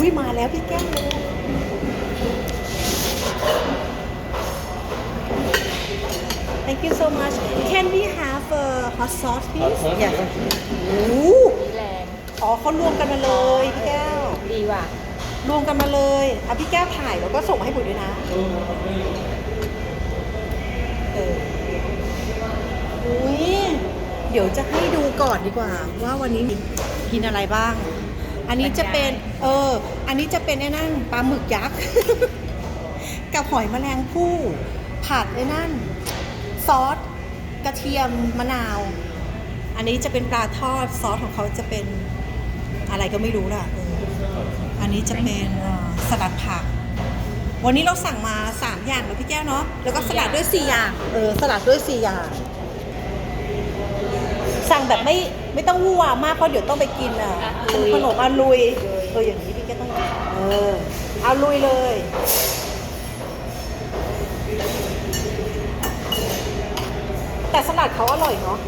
อุ้ยมาแล้วพี่แก้วเลย Thank you so much. Can we have a hot sauce, please? Hot sauce, Yeah. yeah. โอ้นี่แรงอ๋อเขารวมกันมาเลยพี่แก้ว ดีว่ะรวมกันมาเลยเอาพี่แก้วถ่ายแล้วก็ส่งมาให้ปุ๋ยด้วยนะ เอออุ้ยเดี๋ยวจะให้ดูก่อนดีกว่า ว่าวันนี้กินอะไรบ้าง อันนี้จะเป็นเออ อันนี้จะเป็นไอ้นั่นปลาหมึกยักษ์ กับหอยแมลงภู่ผัดไอ้นั่น ซอสกระเทียมมะนาว อันนี้จะเป็นปลาทอดซอสของเขาจะเป็นอะไรก็ไม่รู้ล่ะเอออันนี้จะเป็นเอ่อสลัดผัก วันนี้เราสั่งมา 3 อย่างแล้วพี่แก้วเนาะแล้วก็สลัดด้วย 4 อย่างเออสลัดด้วย 4 อย่าง สั่งแบบไม่ ไม่ต้องวุ่นวามากเพราะเดี๋ยวต้องไปกินอะอะลุยขนมอาลุยเอออย่างนี้พี่แก้วต้องเออเอาลุยเลยแต่สลัดเขาอร่อยเนาะ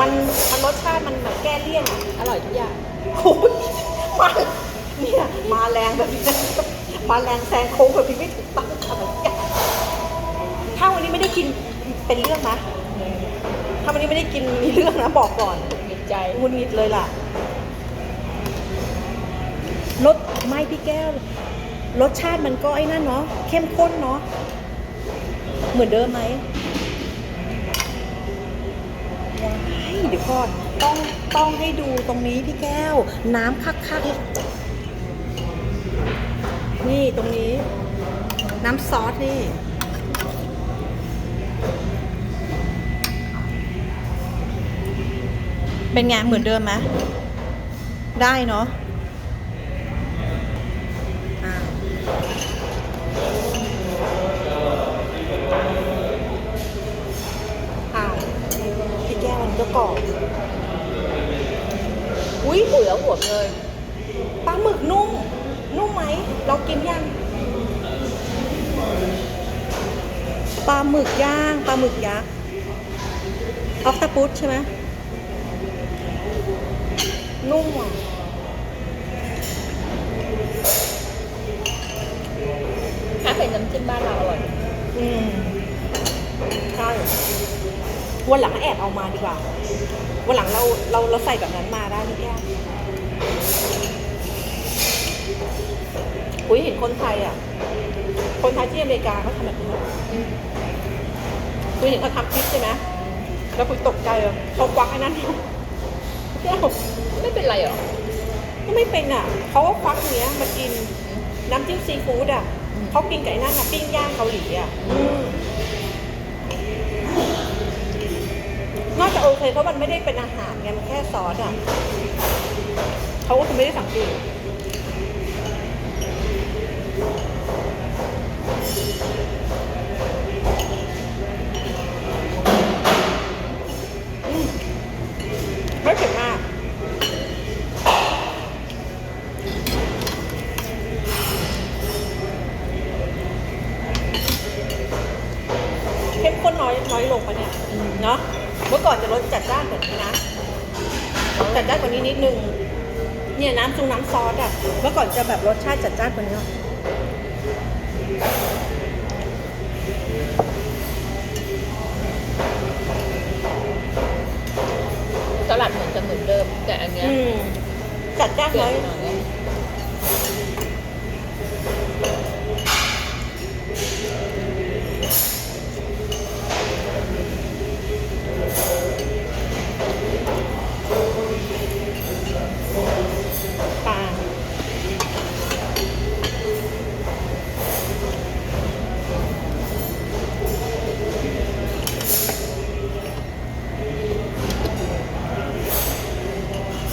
มันมันรสชาติมันแบบแก้เลี่ยนอะอร่อยทุกอย่างโอ้ยมาเนี่ยมาแรงแบบนี้มาแรงแซงโค้งแบบนี้ไม่ถูกต้องอะไรอย่างถ้าวันนี้ไม่ได้กินเป็นเรื่องนะ ถ้าวันนี้ไม่ได้กินมีเรื่องนะบอกก่อนมีใจงุนงิดเลยล่ะรสไม่พี่แก้ว รสชาติมันก็ไอ้นั่นเนาะเข้มข้นเนาะเหมือนเดิมไหมว้ายเดี๋ยวก่อนต้องต้องให้ดูตรงนี้พี่แก้ว น้ำคักคักๆนี่ตรงนี้ น้ำซอสนี่ เป็นไงเหมือนเดิมไหมได้เนาะอ่าอ้าวพี่แก้วมันก็กรอบอุ้ยปุ๋ยเอาหัวเลยปลาหมึกนุ่ม นุ่มไหม เรากินยังปลาหมึกย่างปลาหมึกยักษ์ออกตาปุสใช่ไหม นุ่มอะถ้าเป็นน้ำจิ้มบ้านเราอร่อยอืมใช่วันหลังแอบเอามาดีกว่า วันหลังเราเราเราใส่แบบนั้นมาได้พี่แก้วอุ้ยเห็นคนไทยอะ คนไทยที่อเมริกาเขาทำแบบนี้คุยเห็นเขาทำคลิปใช่ไหมแล้วคุยตกใจเลยเขาควักไอ้นั่น แก้วไม่เป็นไรหรอ ก็ไม่เป็นอะเขาก็ควักเนี้ยมากินน้ำจิ้มซีฟู้ดอะเขากินไก่นั่นนะปิ้งย่างเกาหลีอะนอกจากโอเคเพราะมันไม่ได้เป็นอาหารไงมันแค่ซอสอะเขาก็คงไม่ได้สังเกต เข้มข้นน้อยน้อยลงปะเนี่ยเนาะเมื่อก่อนจะรสจัดจ้านกว่านี้นะจัดจ้านกว่านี้นิดนึงเนี่ยน้ำซุงน้ำซอสอะเมื่อก่อนจะแบบรสชาติจัดจ้านกว่านี้สลัดเหมือนจะเหมือนเดิม แต่อันเนี้ยอืมจัดจ้านเปลี่ยน้นอย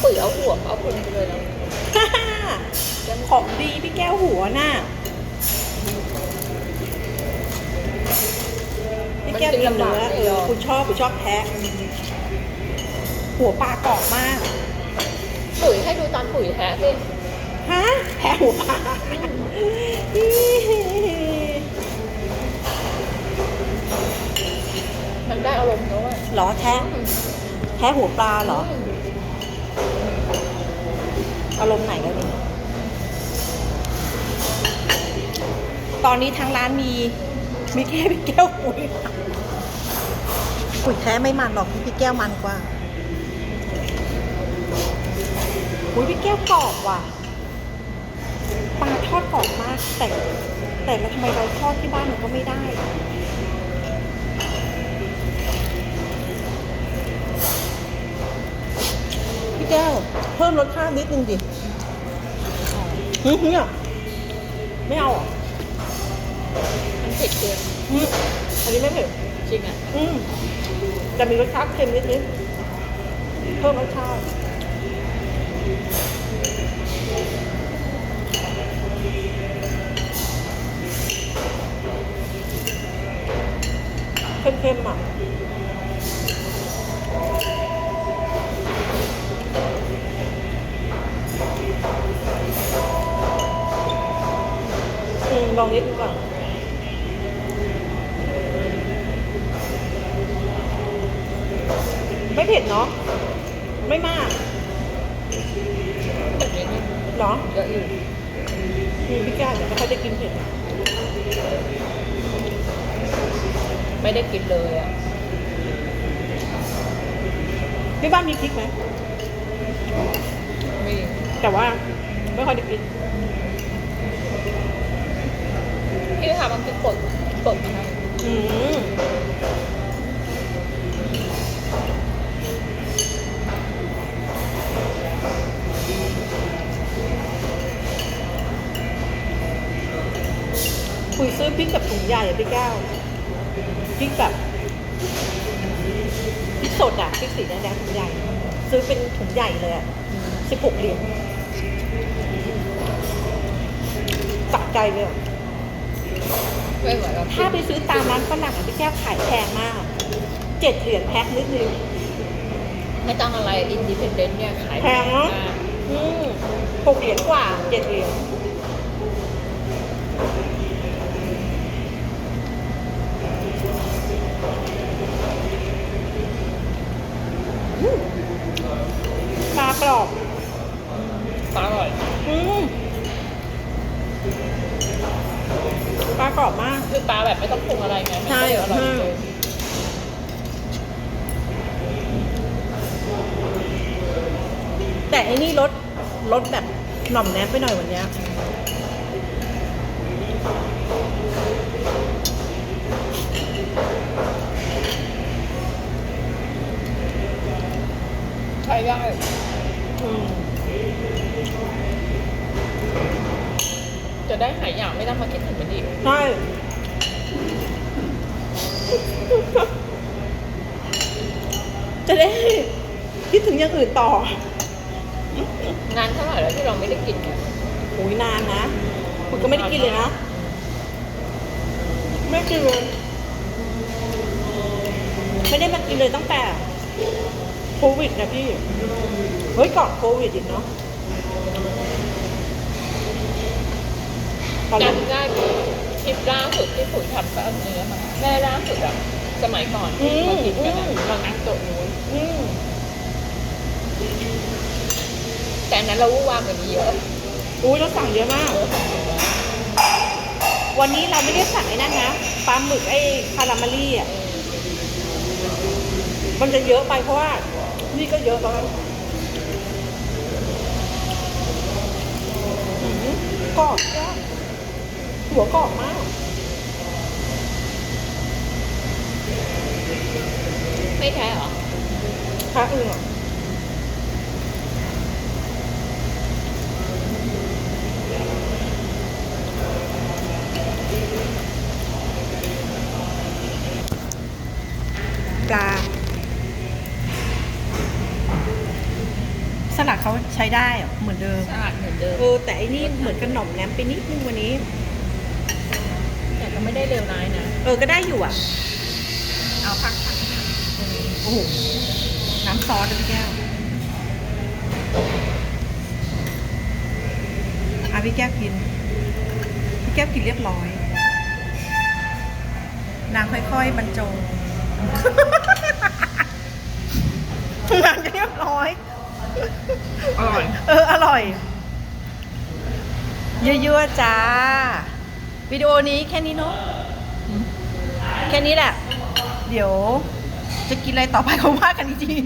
ปุ๋ยเอาหัวเอาพุงไปเลยแล้วของดีพี่แก้วหัวน่ะพี่แก้วกินเนื้อเออคุณชอบคุณชอบแพะหัวปลากรอบมาก ปุ๋ยให้ดูตอนปุ๋ยแท้สิฮะแพ้หัวปลามันได้อารมณ์ด้วยเหรอแท้แท้หัวปลาเหรอ อารมณ์ไหนแล้วนี่ตอนนี้ทางร้านมีมีแค่พี่แก้วปุ๋ยปุ๋ยแท้ไม่มันหรอกพี่แก้วมันกว่าปุ๋ยพี่แก้วกรอบว่ะปลาทอดกรอบมากแต่แต่แล้วทำไมเราทอดที่บ้านมันก็ไม่ได้ พิ่มรสชาตินิดนึงดิเฮียไม่เอาเหรอะมันเผ็ดเกินอันนี้ไม่เผ็ดจริงอะอืมจะมีรสชาติเค็มนิดนิดเพิ่มรสชาติ ลองนิดดีกว่าไม่เผ็ดเนาะไม่มากแบบนี้นี่เนาะเยอะอยู่มีพี่แก้วเนี่ยไม่ค่อยได้กินเผ็ดไม่ได้กินเลยอะที่บ้านมีพริกไหมมีแต่ว่าไม่ค่อยได้กิน พี่ทำมันกินป่นป่นไหมคะอืมคุยซื้อพริกกับถุงใหญ่อะพี่แก้วพริกแบบพริกสดอะพริกสีแดงๆถุงใหญ่ ซื้อเป็นถุงใหญ่เลยอะสิบหกเหรียญสักใจเลยอะ ไม่เหมือนเราถ้าไปซื้อตามร้านฝรั่งอะพี่แก้วขายแพงมากเจ็ดเหรียญแพ็คนิดนึงไม่ต้องอะไรอินดิเพนเดนต์เนี่ยขายแพงเนอะมากอืมหกเหรียญกว่าเจ็ดเหรียญ แต่อันนี้รสรสแบบหน่อมแนบไปหน่อยวันเนี้ยใช้ได้อืมจะได้หายอยากไม่ต้องมาคิดถึงมันอีกใช่จะได้คิดถึงอย่างอื่นต่อ งานเท่าไหร่แล้วที่เราไม่ได้กินเนี่ยโอ้ยนานนะคุณก็ไม่ได้กินเลยนะ ไม่กินเลยไม่ได้มากินเลยตั้งแต่โควิดนะพี่ เฮ้ยก่อนโควิดอีกเนาะตอนนั้นจำได้คลิปล่าสุดที่ปุ๋ยทำกับเนื้อมาแม่ล่าสุดอะสมัยก่อนที่มากินกันอะเรานั่งโต๊ะนู้นอืม แต่อันนั้นเราวู่วามกว่านี้เยอะอุ้ยเราสั่งเยอะมากเยอะของเนื้อวันนี้เราไม่ได้สั่งไอ้นั่นนะปลาหมึกไอ้คาราเมลี่อะ มันจะเยอะไปเพราะว่า นี่ก็เยอะแล้วอื้อหือกรอบจ้าหัวกรอบมาก ไม่แท้เหรอค่ะเออ ช้ได้เหรอเหมือนเดิมสะอาดเหมือนเดิมเออแต่อันนี้เหมือนกันหน่อมแนมไปนิดนึงวันนี้ แต่ก็ไม่ได้เลวร้ายนะ เออก็ได้อยู่อะ เอาพักพักโอ้โหน้ำซอสนะพี่แก้วอะพี่แก้วกิน พี่แก้วกินเรียบร้อย นางค่อยๆบรรจง นางเรียบร้อย อ ร่อยเอออร่อย เยอะๆจ้า วิดีโอนี้แค่นี้เนาะแค่นี้แหละ เดี๋ยวจะกินอะไรต่อไปก็ว่ากันจริง